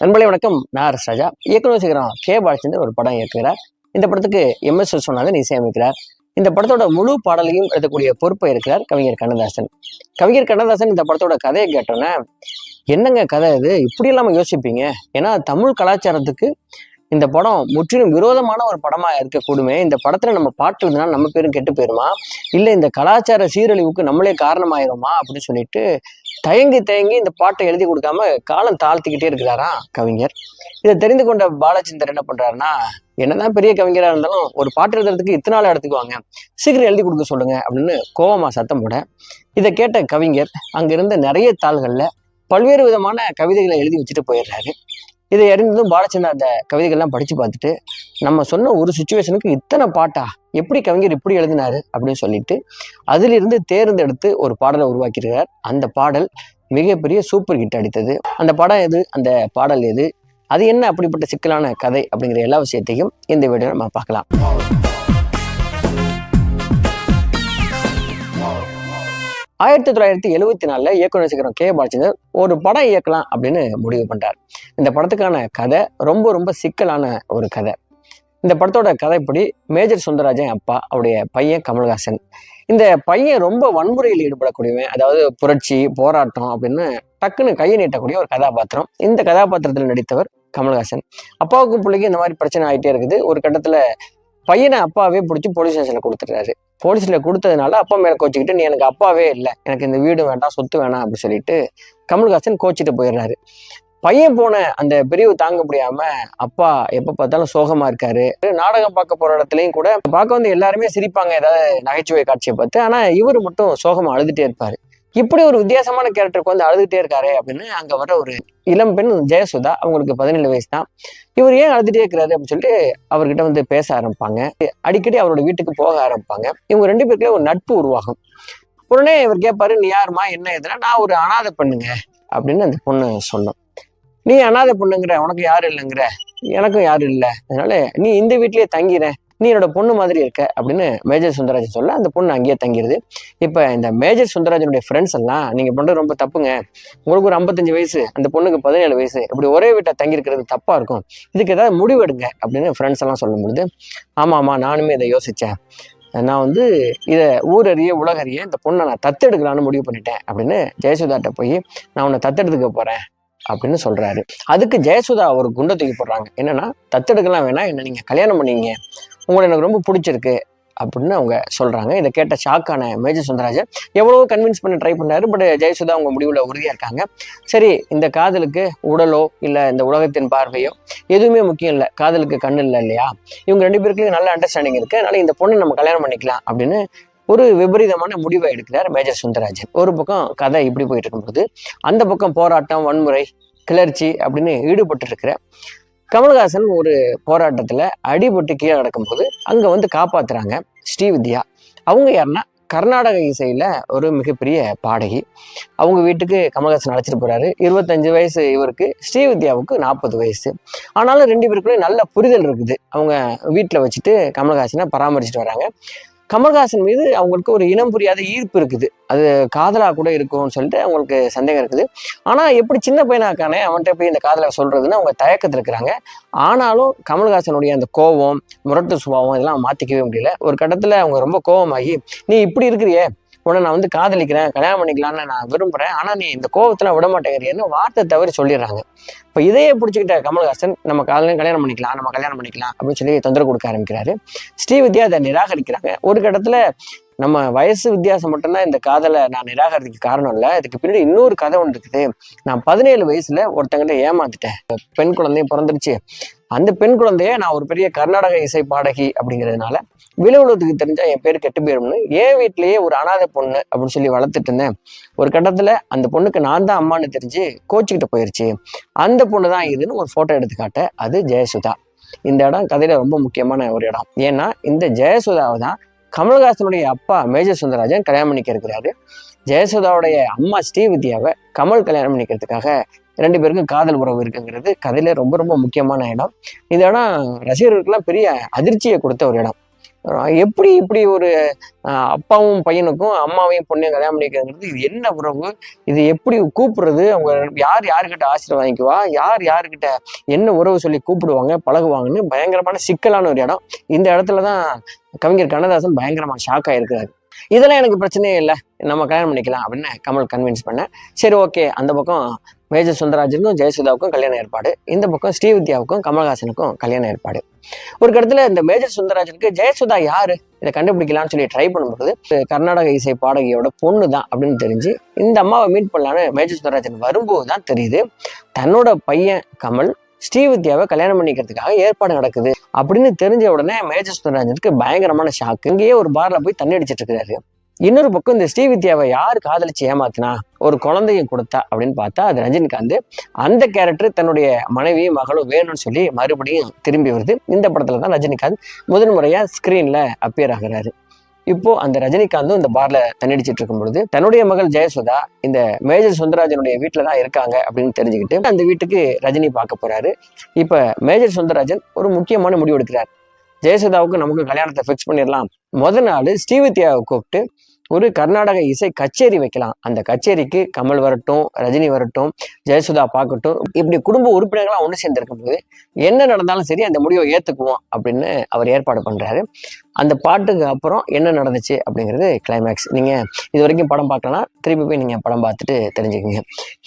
நண்பர்களே வணக்கம். நான் ராஜா. இயக்குனர் சிகரம் கே. பாலச்சந்தர் ஒரு படம் இயக்குகிறார் இந்த படத்துக்கு எம். எஸ். விஸ்வநாதன் இசையமைக்கிறார் இந்த படத்தோட முழு பாடலையும் எழுதக்கூடிய பொறுப்பை இருக்கிறார் கவிஞர் கண்ணதாசன். கவிஞர் கண்ணதாசன் இந்த படத்தோட கதையை கேட்டோன்னே என்னங்க கதை இது? இப்படி இல்லாம யோசிப்பீங்க? ஏன்னா தமிழ் கலாச்சாரத்துக்கு இந்த படம் முற்றிலும் விரோதமான ஒரு படமா இருக்கக்கூடுமே. இந்த படத்துல நம்ம பாட்டு எழுதினா நம்ம பேரும் கெட்டு போயிருமா? இல்லை இந்த கலாச்சார சீரழிவுக்கு நம்மளே காரணமாயிருமா? அப்படின்னு சொல்லிட்டு தயங்கி தயங்கி இந்த பாட்டை எழுதி கொடுக்காம காலம் தாழ்த்திக்கிட்டே இருக்கிறாரா கவிஞர்? இதை தெரிந்து கொண்ட பாலச்சந்தர் என்ன பண்றாருன்னா என்னதான் பெரிய கவிஞரா இருந்தாலும் ஒரு பாட்டு எழுதுறதுக்கு இத்தனை நாள் எடுத்துக்குவாங்க. சீக்கிரம் எழுதி கொடுக்க சொல்லுங்க அப்படின்னு கோவமா சத்தம் போட இதை கேட்ட கவிஞர் அங்க இருந்த நிறைய தாள்கள்ல பல்வேறு விதமான கவிதைகளை எழுதி வச்சுட்டு போயிடுறாரு. இதை அறிந்ததும் பாலச்சந்தர் அந்த கவிதைகள்லாம் படித்து பார்த்துட்டு நம்ம சொன்ன ஒரு சுச்சுவேஷனுக்கு இத்தனை பாட்டா? எப்படி கவிஞர் இப்படி எழுதினாரு? அப்படின்னு சொல்லிட்டு அதிலிருந்து தேர்ந்தெடுத்து ஒரு பாடலை உருவாக்கியிருக்கிறார் அந்த பாடல் மிகப்பெரிய சூப்பர் ஹிட் அடித்தது. அந்த படம் எது? அந்த பாடல் எது? அது என்ன அப்படிப்பட்ட சிக்கலான கதை அப்படிங்கிற எல்லா விஷயத்தையும் இந்த வீடியோ நம்ம பார்க்கலாம். ஆயிரத்தி தொள்ளாயிரத்தி எழுவத்தி நாலில் இயக்குனர் சிகரம் கே பாலச்சந்தர் ஒரு படம் இயக்கலாம் அப்படின்னு முடிவு பண்றார் இந்த படத்துக்கான கதை ரொம்ப ரொம்ப சிக்கலான ஒரு கதை. இந்த படத்தோட கதைப்படி மேஜர் சுந்தரராஜன் அப்பா அவருடைய பையன் கமல்ஹாசன். இந்த பையன் ரொம்ப வன்முறையில் ஈடுபடக்கூடியவன் அதாவது புரட்சி போராட்டம் அப்படின்னு டக்குன்னு கையை நீட்டக்கூடிய ஒரு கதாபாத்திரம். இந்த கதாபாத்திரத்தில் நடித்தவர் கமல்ஹாசன். அப்பாவுக்கும் பிள்ளைக்கும் இந்த மாதிரி பிரச்சனை ஆகிட்டே இருக்குது. ஒரு கட்டத்துல பையனை அப்பாவே பிடிச்சி போலீஸ் ஸ்டேஷன்ல கொடுத்துட்றாரு. போலீஸில் கொடுத்ததுனால அப்பா மேலே கோச்சிக்கிட்டு நீ எனக்கு அப்பாவே இல்லை. எனக்கு இந்த வீடு வேண்டாம் சொத்து வேணாம் அப்படின்னு சொல்லிட்டு கமல்ஹாசன் கோச்சிட்டு போயிடுறாரு. பையன் போன அந்த பிரிவு தாங்க முடியாம அப்பா எப்ப பார்த்தாலும் சோகமா இருக்காரு. நாடகம் பார்க்க போற இடத்துலயும் கூட பார்க்க வந்து எல்லாருமே சிரிப்பாங்க. ஏதாவது நகைச்சுவை காட்சியை பார்த்து. ஆனா இவர் மட்டும் சோகமா அழுதுட்டே இருப்பாரு. இப்படி ஒரு வித்தியாசமான கேரக்டருக்கு வந்து அழுதுகிட்டே இருக்காரு அப்படின்னு அங்க வர ஒரு இளம் பெண் ஜெயசுதா அவங்களுக்கு பதினேழு வயசு தான் இவர் ஏன் அழுதுகிட்டே இருக்கிறாரு அப்படின்னு சொல்லிட்டு அவர்கிட்ட வந்து பேச ஆரம்பிப்பாங்க. அடிக்கடி அவரோட வீட்டுக்கு போக ஆரம்பிப்பாங்க. இவங்க ரெண்டு பேருக்குள்ள ஒரு நட்பு உருவாகும். உடனே இவர் கேட்பாரு நீ யாருமா என்ன எதுனா? நான் ஒரு அனாதை பண்ணுங்க. அப்படின்னு அந்த பொண்ணு சொல்லும் நீ அனாதை பொண்ணுங்கிற உனக்கு யாரும் இல்லைங்கிற? எனக்கும் யாரும் இல்லை. அதனால நீ இந்த வீட்லயே தங்கிற நீ என்னோட பொண்ணு மாதிரி இருக்க அப்படின்னு மேஜர் சுந்தரராஜன் சொல்ல அந்த பொண்ணு அங்கேயே தங்கிடுது இப்போ இந்த மேஜர் சுந்தரராஜனுடைய ஃப்ரெண்ட்ஸ் எல்லாம் நீங்கள் பண்ணுறது ரொம்ப தப்புங்க. உங்களுக்கு ஒரு ஐம்பத்தஞ்சு வயசு அந்த பொண்ணுக்கு பதினேழு வயசு இப்படி ஒரே வீட்டை தங்கியிருக்கிறது தப்பாக இருக்கும். இதுக்கு ஏதாவது முடிவெடுங்க அப்படின்னு ஃப்ரெண்ட்ஸ் எல்லாம் சொல்லும் பொழுது ஆமாம் நானுமே இதை யோசித்தேன் நான் வந்து இதை ஊரறிய உலகறிய இந்த பொண்ணை நான் தத்தெடுக்கலான்னு முடிவு பண்ணிட்டேன் அப்படின்னு ஜெயசுதாட்ட போய் நான் உன்னை தத்தெடுத்துக்க போகிறேன் அப்படின்னு சொல்றாரு. அதுக்கு ஜெயசுதா ஒரு குண்டை தூக்கி போடுறாங்க. என்னன்னா தத்தெடுக்கலாம் வேணா என்ன நீங்க கல்யாணம் பண்ணீங்க உங்களை எனக்கு ரொம்ப பிடிச்சிருக்கு அப்படின்னு அவங்க சொல்கிறாங்க இதை கேட்ட ஷாக்கான மேஜர் சுந்தரராஜன் எவ்வளவோ கன்வின்ஸ் பண்ண ட்ரை பண்ணாரு பட் ஜெயசுதா அவங்க முடிவுல உறுதியாக இருக்காங்க. சரி இந்த காதலுக்கு உடலோ இல்லை இந்த உலகத்தின் பார்வையோ எதுவுமே முக்கியம் இல்லை. காதலுக்கு கண்ணு இல்லை இல்லையா? இவங்க ரெண்டு பேருக்குலையும் நல்ல அண்டர்ஸ்டாண்டிங் இருக்குது அதனால் இந்த பொண்ணை நம்ம கல்யாணம் பண்ணிக்கலாம் அப்படின்னு ஒரு விபரீதமான முடிவை எடுக்கிறார் மேஜர் சுந்தரராஜன். ஒரு பக்கம் கதை இப்படி போயிட்டு இருக்கும்போது அந்த பக்கம் போராட்டம் வன்முறை கிளர்ச்சி அப்படின்னு ஈடுபட்டு இருக்கிற கமல்ஹாசன் ஒரு போராட்டத்தில் அடிபட்டு கீழே நடக்கும்போது அங்கே வந்து காப்பாத்துறாங்க ஸ்ரீவித்யா. அவங்க யாருன்னா கர்நாடக இசையில் ஒரு மிகப்பெரிய பாடகி. அவங்க வீட்டுக்கு கமல்ஹாசன் அழைச்சிட்டு போறாரு. இருபத்தஞ்சு வயசு இவருக்கு ஸ்ரீவித்யாவுக்கு நாற்பது வயசு. ஆனாலும் ரெண்டு பேருக்குள்ளே நல்ல புரிதல் இருக்குது. அவங்க வீட்டில் வச்சுட்டு கமல்ஹாசனை பராமரிச்சுட்டு வராங்க. கமல்ஹாசன் மீது அவங்களுக்கு ஒரு இனம் புரியாத ஈர்ப்பு இருக்குது. அது காதலாக கூட இருக்கும்னு சொல்லிட்டு அவங்களுக்கு சந்தேகம் இருக்குது. ஆனால் எப்படி சின்ன பையனாக்கானே அவன்கிட்ட போய் இந்த காதலை சொல்கிறதுன்னு அவங்க தயக்கத்தில் இருக்கிறாங்க. ஆனாலும் கமல்ஹாசனுடைய அந்த கோபம் முரட்டு சுபாவம் இதெல்லாம் மாற்றிக்கவே முடியல. ஒரு கட்டத்தில் அவங்க ரொம்ப கோபமாகி நீ இப்படி இருக்கிறியே உன்னை நான் வந்து காதலிக்கிறேன் கல்யாணம் பண்ணிக்கலாம்னு நான் விரும்புகிறேன் ஆனால் நீ இந்த கோவத்தில் விட மாட்டேங்கிறீன்னு வார்த்தை தவறி சொல்லிடுறாங்க. இப்போ இதையே பிடிச்சிக்கிட்ட கமல்ஹாசன் நம்ம காதலையும் கல்யாணம் பண்ணிக்கலாம் நம்ம கல்யாணம் பண்ணிக்கலாம் அப்படின்னு சொல்லி தொந்தரவு கொடுக்க ஆரம்பிக்கிறாரு. ஸ்ரீவித்யா அதை நிராகரிக்கிறாங்க. ஒரு கட்டத்துல நம்ம வயசு வித்தியாசம் மட்டும்தான் இந்த காதலை நான் நிராகரிக்க காரணம் இல்லை. இதுக்கு பின்னாடி இன்னொரு கதை ஒன்று இருக்குது. நான் பதினேழு வயசுல ஒருத்தங்கிட்ட ஏமாத்திட்டேன். பெண் குழந்தையும் பிறந்துருச்சு. அந்த பெண் குழந்தைய நான் ஒரு பெரிய கர்நாடக இசை பாடகி அப்படிங்கிறதுனால விழுவுலத்துக்கு தெரிஞ்சா என் பேர் கெட்டு போயிடும்னு என் வீட்லயே ஒரு அனாதை பொண்ணு அப்படின்னு சொல்லி வளர்த்துட்டு இருந்தேன். ஒரு கட்டத்துல அந்த பொண்ணுக்கு நான் தான் அம்மான்னு தெரிஞ்சு கோச்சுக்கிட்டு போயிருச்சு. அந்த பொண்ணு தான் இதுன்னு ஒரு போட்டோ எடுத்து காட்ட அது ஜெயசுதா. இந்த இடம் கதையில ரொம்ப முக்கியமான ஒரு இடம். ஏன்னா இந்த ஜெயசுதாவை தான் கமல்ஹாசனுடைய அப்பா மேஜர் சுந்தரராஜன் கல்யாணம் பண்ணிக்க இருக்கிறாரு. ஜெயசுதாவுடைய அம்மா ஸ்ரீவித்யாவை கமல் கல்யாணம் பண்ணிக்கிறதுக்காக ரெண்டு பேருக்கும் காதல் உறவு இருக்குங்கிறது கதையில ரொம்ப ரொம்ப முக்கியமான இடம். இந்த இடம் ரசிகர்களுக்கெல்லாம் பெரிய அதிர்ச்சியை கொடுத்த ஒரு இடம். எப்படி இப்படி ஒரு அஹ், அப்பாவும் பையனுக்கும் அம்மாவையும் பொண்ணையும் கல்யாணம் பண்ணிக்கிறது இது என்ன உறவு? இது எப்படி கூப்பிடுறது? அவங்க யார் யாருக்கிட்ட ஆசீர்வாதம் வாங்கிக்குவா? யார் யாருக்கிட்ட என்ன உறவு சொல்லி கூப்பிடுவாங்க பழகுவாங்கன்னு பயங்கரமான சிக்கலான ஒரு இடம். இந்த இடத்துல தான் கவிஞர் கண்ணதாசன் பயங்கரமாக ஷாக் ஆயிருக்கிறாரு. இதெல்லாம் எனக்கு பிரச்சனையே இல்லை. நம்ம கல்யாணம் பண்ணிக்கலாம் அப்படின்னு கமல் கன்வின்ஸ் பண்ணேன் சரி ஓகே அந்த பக்கம் மேஜர் சுந்தரராஜனுக்கும் ஜெயசுதாவுக்கும் கல்யாண ஏற்பாடு. இந்த பக்கம் ஸ்ரீவித்யாவுக்கும் கமல்ஹாசனுக்கும் கல்யாண ஏற்பாடு. ஒரு இடத்துல இந்த மேஜர் சுந்தரராஜனுக்கு ஜெயசுதா யாரு? இதை கண்டுபிடிக்கலாம்னு சொல்லி ட்ரை பண்ணும்போது கர்நாடக இசை பாடகியோட பொண்ணு தான் அப்படின்னு தெரிஞ்சு இந்த அம்மாவை மீட் பண்ணலான்னு மேஜர் சுந்தரராஜன் வரும்போது தான் தெரியுது தன்னோட பையன் கமல் ஸ்ரீவித்யாவை கல்யாணம் பண்ணிக்கிறதுக்காக ஏற்பாடு நடக்குது. அப்படின்னு தெரிஞ்ச உடனே மேஜர் சுந்தரராஜனுக்கு பயங்கரமான ஷாக்கு இங்கேயே ஒரு பார்ல போய் தண்ணி அடிச்சிட்டு இருக்கிறாரு. இன்னொரு பக்கம் இந்த ஸ்ரீவித்யாவை யார் காதலிச்சு ஏமாத்தினா? ஒரு குழந்தையும் கொடுத்தா அப்படின்னு பார்த்தா அது ரஜினிகாந்த் அந்த கேரக்டர் தன்னுடைய மனைவியும் மகளும் வேணும்னு சொல்லி மறுபடியும் திரும்பி வருது. இந்த படத்துல தான் ரஜினிகாந்த் முதன் முறையா ஸ்கிரீன்ல அப்பியர் ஆகுறாரு. இப்போ அந்த ரஜினிகாந்தும் இந்த பார்ல தண்ணடிச்சிட்டு இருக்கும் பொழுது தன்னுடைய மகள் ஜெயசுதா இந்த மேஜர் சுந்தரராஜனுடைய வீட்டில தான் இருக்காங்க அப்படின்னு தெரிஞ்சுக்கிட்டு அந்த வீட்டுக்கு ரஜினி பார்க்க போறாரு. இப்ப மேஜர் சுந்தரராஜன் ஒரு முக்கியமான முடிவு எடுக்கிறார். ஜெயசுதாவுக்கு நமக்கு கல்யாணத்தை ஃபிக்ஸ் பண்ணிடலாம். முத நாள் ஸ்ரீவித்யாவை கூப்பிட்டு ஒரு கர்நாடக இசை கச்சேரி வைக்கலாம். அந்த கச்சேரிக்கு கமல் வரட்டும் ரஜினி வரட்டும் ஜெயசுதா பார்க்கட்டும் இப்படி குடும்ப உறுப்பினர்களாக ஒன்று சேர்ந்திருக்கும் போது என்ன நடந்தாலும் சரி அந்த முடிவை ஏத்துக்குவோம் அப்படின்னு அவர் ஏற்பாடு பண்றாரு. அந்த பாட்டுக்கு அப்புறம் என்ன நடந்துச்சு அப்படிங்கிறது கிளைமேக்ஸ் நீங்கள் இது வரைக்கும் படம் பார்க்கலாம் திருப்பி போய் நீங்கள் படம் பார்த்துட்டு தெரிஞ்சுக்கோங்க.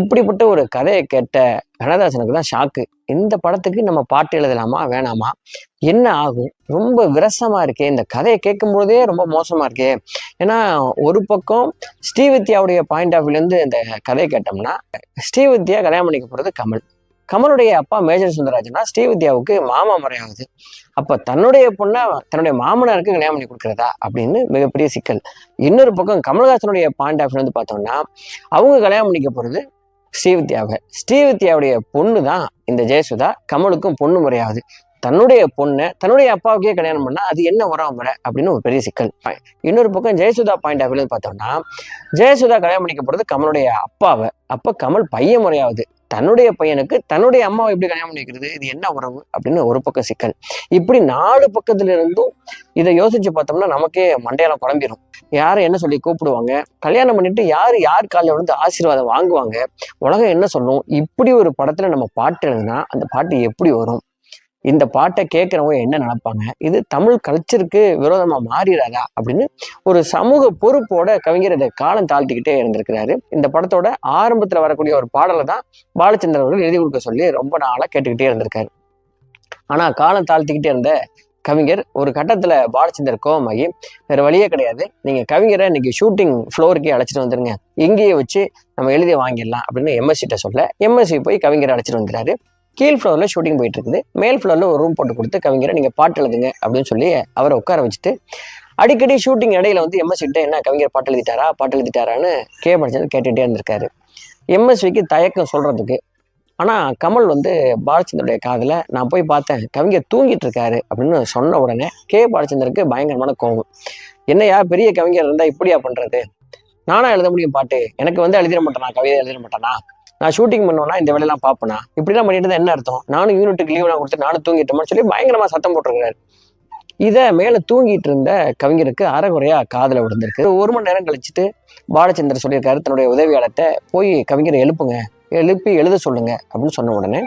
இப்படிப்பட்ட ஒரு கதையை கேட்ட கனதாசனுக்கு தான் ஷாக்கு இந்த படத்துக்கு நம்ம பாட்டு எழுதலாமா வேணாமா? என்ன ஆகும்? ரொம்ப விரசமாக இருக்கே. இந்த கதையை கேட்கும்போதே ரொம்ப மோசமாக இருக்கே. ஏன்னா ஒரு பக்கம் ஸ்ரீவித்யாவுடைய பாயிண்ட் ஆஃப் வியூலேருந்து இந்த கதையை கேட்டோம்னா ஸ்ரீவித்யா கல்யாணம் பண்ணிக்க போகிறது கமல். கமலுடைய அப்பா மேஜர் சுந்தரராஜனா ஸ்ரீவித்யாவுக்கு மாமா முறையாகுது. அப்போ தன்னுடைய பொண்ணை தன்னுடைய மாமனாருக்கு கல்யாணம் பண்ணி கொடுக்குறதா அப்படின்னு மிகப்பெரிய சிக்கல். இன்னொரு பக்கம் கமல்ஹாசனுடைய பாயிண்ட் ஆஃப் வந்து பார்த்தோம்னா அவங்க கல்யாணம் பண்ணிக்க போகிறது ஸ்ரீவித்யாவை ஸ்ரீவித்யாவுடைய பொண்ணு தான் இந்த ஜெயசுதா கமலுக்கும் பொண்ணு முறையாகுது. தன்னுடைய பொண்ணை தன்னுடைய அப்பாவுக்கே கல்யாணம் பண்ணா அது என்ன உரம் முறை அப்படின்னு ஒரு பெரிய சிக்கல். இன்னொரு பக்கம் ஜெயசுதா பாயிண்ட் ஆஃப் பார்த்தோம்னா ஜெயசுதா கல்யாணம் பண்ணிக்க போகிறது கமலுடைய அப்பாவை. அப்போ கமல் பையன் முறையாகுது. தன்னுடைய பையனுக்கு தன்னுடைய அம்மாவை எப்படி கல்யாணம் பண்ணிக்கிறது இது என்ன உறவு? அப்படின்னு ஒரு பக்கம் சிக்கல். இப்படி நாலு பக்கத்துல இருந்தும் இதை யோசிச்சு பார்த்தோம்னா நமக்கே மண்டையெல்லாம் குழம்பிடும் யாரை என்ன சொல்லி கூப்பிடுவாங்க? கல்யாணம் பண்ணிட்டு யார் யார் காலில் வந்து ஆசீர்வாதம் வாங்குவாங்க? உலகம் என்ன சொல்லும்? இப்படி ஒரு படத்துல நம்ம பாட்டு எழுதுனா அந்த பாட்டு எப்படி வரும்? இந்த பாட்டை கேட்குறவங்க என்ன நினைப்பாங்க? இது தமிழ் கல்ச்சருக்கு விரோதமா மாறிடாதா? அப்படின்னு ஒரு சமூக பொறுப்போட கவிஞர் இதை காலம் தாழ்த்திக்கிட்டே இருந்திருக்கிறாரு. இந்த படத்தோட ஆரம்பத்துல வரக்கூடிய ஒரு பாடலை தான் பாலச்சந்திரன் அவர்கள் எழுதி கொடுக்க சொல்லி ரொம்ப நாளா கேட்டுக்கிட்டே இருந்திருக்காரு. ஆனா காலம் தாழ்த்திக்கிட்டே இருந்த கவிஞர் ஒரு கட்டத்துல பாலச்சந்தர் கோவமாகி வேற வழியே கிடையாது. நீங்க கவிஞரை இன்னைக்கு ஷூட்டிங் ஃப்ளோருக்கே அழைச்சிட்டு வந்துருங்க. இங்கேயே வச்சு நம்ம எழுதி வாங்கிடலாம் அப்படின்னு எம்எஸ்சிட்ட சொல்ல எம்எஸ்சி போய் கவிஞரை அழைச்சிட்டு வந்துடுறாரு கீழ் ஃப்ளோர்ல ஷூட்டிங் போயிட்டு இருக்குது மேல் ஃப்ளோரில் ஒரு ரூம் போட்டு கொடுத்து கவிஞரை நீங்க பாட்டு எழுதுங்க அப்படின்னு சொல்லி அவரை உட்கார வச்சுட்டு அடிக்கடி ஷூட்டிங் இடையில வந்து எம்எஸ் கிட்ட என்ன கவிஞர் பாட்டு எழுதிட்டாரா பாட்டு எழுதிட்டாரான்னு கே படிச்சது கேட்டுகிட்டே இருந்திருக்காரு. எம்எஸ்விக்கு தயக்கம் சொல்றதுக்கு ஆனா கமல் வந்து பாலச்சந்தருடைய காதுல நான் போய் பார்த்தேன் கவிஞர் தூங்கிட்டு இருக்காரு அப்படின்னு சொன்ன உடனே கே பாலச்சந்தருக்கு பயங்கரமான கோபம் என்னையா பெரிய கவிஞர் இருந்தா இப்படியா பண்றது? நானா எழுத முடியும் பாட்டு? எனக்கு வந்து எழுதிட மாட்டேனா? கவிதை எழுதிட மாட்டேனா? நான் ஷூட்டிங் பண்ணோம்னா இந்த வேலையெல்லாம் பார்ப்பேனா? இப்படிலாம் பண்ணிட்டு இருந்தா என்ன அர்த்தம்? நானும் யூனிட்டுக்கு லீவ் நான் கொடுத்து நானும் தூங்கிட்டோம்னு சொல்லி பயங்கரமா சத்தம் போட்டிருக்காரு இதை மேலே தூங்கிட்டு இருந்த கவிஞருக்கு அறகுறையாக காதில் விழுந்திருக்கு. ஒரு மணி நேரம் கழிச்சுட்டு பாலச்சந்தர் சொல்லியிருக்காரு தன்னுடைய உதவியாளத்தை போய் கவிஞரை எழுப்புங்க எழுப்பி எழுத சொல்லுங்க அப்படின்னு சொன்ன உடனே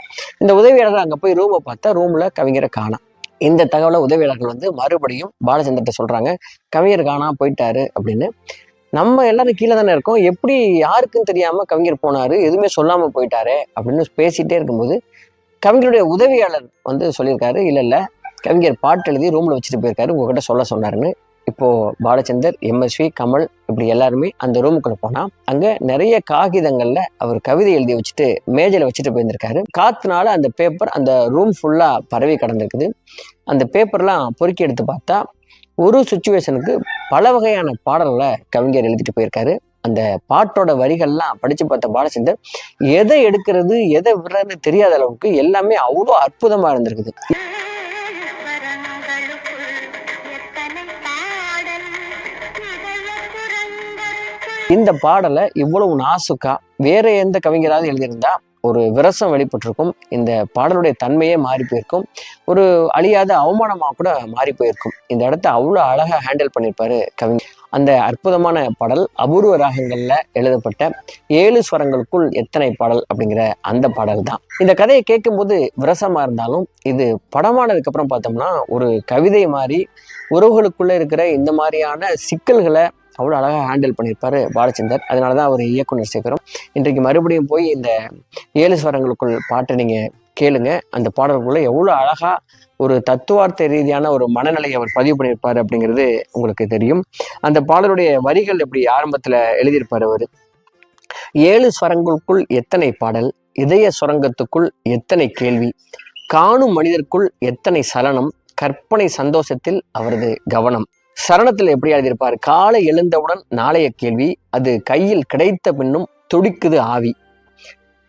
இந்த உதவியாளர் அங்கே போய் ரூமை பார்த்தா ரூமில் கவிஞரை காணாம் இந்த தகவலை உதவியாளர்கள் வந்து மறுபடியும் பாலச்சந்திரத்தை சொல்கிறாங்க கவிஞர் காணா போயிட்டாரு அப்படின்னு நம்ம எல்லாரும் கீழே தானே இருக்கோம். எப்படி யாருக்குன்னு தெரியாமல் கவிஞர் போனார் எதுவுமே சொல்லாமல் போயிட்டாரு அப்படின்னு பேசிகிட்டே இருக்கும்போது கவிஞருடைய உதவியாளர் வந்து சொல்லியிருக்காரு இல்லை இல்லை கவிஞர் பாட்டு எழுதி ரூமில் வச்சுட்டு போயிருக்காரு உங்ககிட்ட சொல்ல சொன்னாருன்னு. இப்போது பாலச்சந்தர் எம்எஸ்வி கமல் இப்படி எல்லாருமே அந்த ரூமுக்குள்ளே போனால் அங்கே நிறைய காகிதங்களில் அவர் கவிதை எழுதி வச்சுட்டு மேஜையில் வச்சுட்டு போயிருந்திருக்காரு. காத்துனால அந்த பேப்பர் அந்த ரூம் ஃபுல்லாக பரவி கடந்திருக்குது. அந்த பேப்பர்லாம் பொறுக்கி எடுத்து பார்த்தா ஒரு சுச்சுவேஷனுக்கு பல வகையான பாடல்களை கவிஞர் எழுதிட்டு போயிருக்காரு. அந்த பாட்டோட வரிகள்லாம் படிச்சு பார்த்த பாலச்சந்தர் எதை எடுக்கிறது எதை விடுறதுன்னு தெரியாத அளவுக்கு எல்லாமே அவ்வளோ அற்புதமா இருந்திருக்குது. இந்த பாடலை இவ்வளவு நாசுக்கா வேற எந்த கவிஞராவது எழுதியிருந்தா ஒரு விரசம் வெளிப்பட்டிருக்கும். இந்த பாடலுடைய தன்மையே மாறி போயிருக்கும். ஒரு அழியாத அவமானமாக கூட மாறி போயிருக்கும். இந்த இடத்த அவ்வளோ அழகாக ஹேண்டில் பண்ணியிருப்பாரு கவிஞர். அந்த அற்புதமான பாடல் அபூர்வ ராகங்களில் எழுதப்பட்ட ஏழு ஸ்வரங்களுக்குள் எத்தனை பாடல் அப்படிங்கிற அந்த பாடல் தான். இந்த கதையை கேட்கும்போது விரசமாக இருந்தாலும் இது படமானதுக்கப்புறம் பார்த்தோம்னா ஒரு கவிதை மாதிரி உறவுகளுக்குள்ளே இருக்கிற இந்த மாதிரியான சிக்கல்களை அவ்வளோ அழகாக ஹேண்டில் பண்ணியிருப்பாரு பாலச்சந்தர். அதனால தான் அவர் இயக்குனர் சேகரம் இன்றைக்கு மறுபடியும் போய் இந்த ஏழு ஸ்வரங்களுக்குள் பாட்டை நீங்கள் கேளுங்க. அந்த பாடலுக்குள்ள எவ்வளோ அழகா ஒரு தத்துவார்த்த ரீதியான ஒரு மனநிலையை அவர் பதிவு பண்ணியிருப்பார் அப்படிங்கிறது உங்களுக்கு தெரியும். அந்த பாடலுடைய வரிகள் எப்படி ஆரம்பத்தில் எழுதியிருப்பார் அவர்? ஏழு ஸ்வரங்களுக்குள் எத்தனை பாடல்? இதய சுரங்கத்துக்குள் எத்தனை கேள்வி? காணும் மனிதருக்குள் எத்தனை சலனம்? கற்பனை சந்தோஷத்தில் அவரது கவனம். சரணத்தில் எப்படி எழுதியிருப்பார்? காலை எழுந்தவுடன் நாளைய கேள்வி அது கையில் கிடைத்த பின்னும் துடிக்குது ஆவி.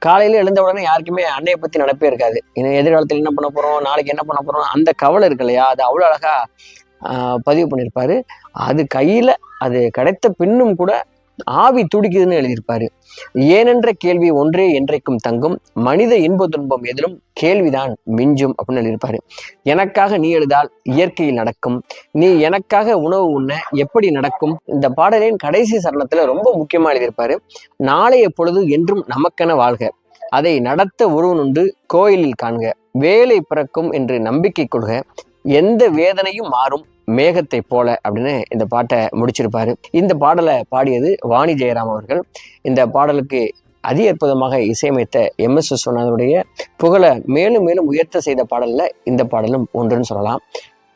காலையில் எழுந்த உடனே யாருக்குமே அன்னையை பற்றி நடப்பே இருக்காது. இன்னும் எதிர்காலத்தில் என்ன பண்ண போகிறோம் நாளைக்கு என்ன பண்ண போகிறோம் அந்த கவலை இருக்கு இல்லையா? அது அவ்வளோ அழகாக பதிவு பண்ணியிருப்பாரு. அது கையில் அது கிடைத்த பின்னும் கூட ஆவி துடிக்குதுன்னு எழுதியிருப்பாரு. ஏனென்ற கேள்வி ஒன்றே என்றைக்கும் தங்கும் மனித இன்ப துன்பம் எதிலும் கேள்விதான் மிஞ்சும் அப்படின்னு எழுதியிருப்பாரு. எனக்காக நீ எழுதால் இயற்கையில் நடக்கும் நீ எனக்காக உணவு உண்ண எப்படி நடக்கும்? இந்த பாடலின் கடைசி சரணத்துல ரொம்ப முக்கியமா எழுதியிருப்பாரு. நாளைய பொழுது என்றும் நமக்கென வாழ்க அதை நடத்த ஒருவனுண்டு கோயிலில் காண்க வேலை பிறக்கும் என்று நம்பிக்கை கொள்க எந்த வேதனையும் மாறும் மேகத்தை போல அப்படின்னு இந்த பாட்டை முடிச்சிருப்பாரு. இந்த பாடலை பாடியது வாணி ஜெயராம் அவர்கள். இந்த பாடலுக்கு அதி அற்புதமாக இசையமைத்த எம் எஸ் விஸ்வநாதனுடைய புகழை மேலும் மேலும் உயர்த்த செய்த பாடலில் இந்த பாடலும் ஒன்றுன்னு சொல்லலாம்.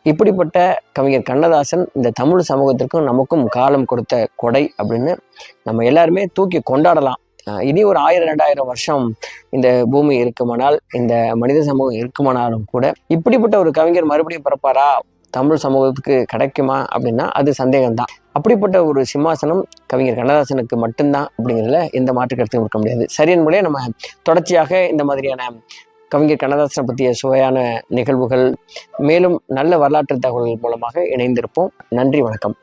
இப்படிப்பட்ட கவிஞர் கண்ணதாசன் இந்த தமிழ் சமூகத்திற்கும் நமக்கும் காலம் கொடுத்த கொடை அப்படின்னு நம்ம எல்லாருமே தூக்கி கொண்டாடலாம். இனி ஒரு ஆயிரம் ரெண்டாயிரம் வருஷம் இந்த பூமி இருக்குமானால் இந்த மனித சமூகம் இருக்குமானாலும் கூட இப்படிப்பட்ட ஒரு கவிஞர் மறுபடியும் பிறப்பாரா? தமிழ் சமூகத்துக்கு கிடைக்குமா அப்படின்னா அது சந்தேகம்தான். அப்படிப்பட்ட ஒரு சிம்மாசனம் கவிஞர் கண்ணதாசனுக்கு மட்டும்தான் அப்படிங்கிறதுல எந்த மாற்று கருத்தும் இருக்க முடியாது. சரியின் மூலையே நம்ம தொடர்ச்சியாக இந்த மாதிரியான கவிஞர் கண்ணதாசனை பற்றிய சுவையான நிகழ்வுகள் மேலும் நல்ல வரலாற்று தகவல்கள் மூலமாக இணைந்திருப்போம். நன்றி வணக்கம்.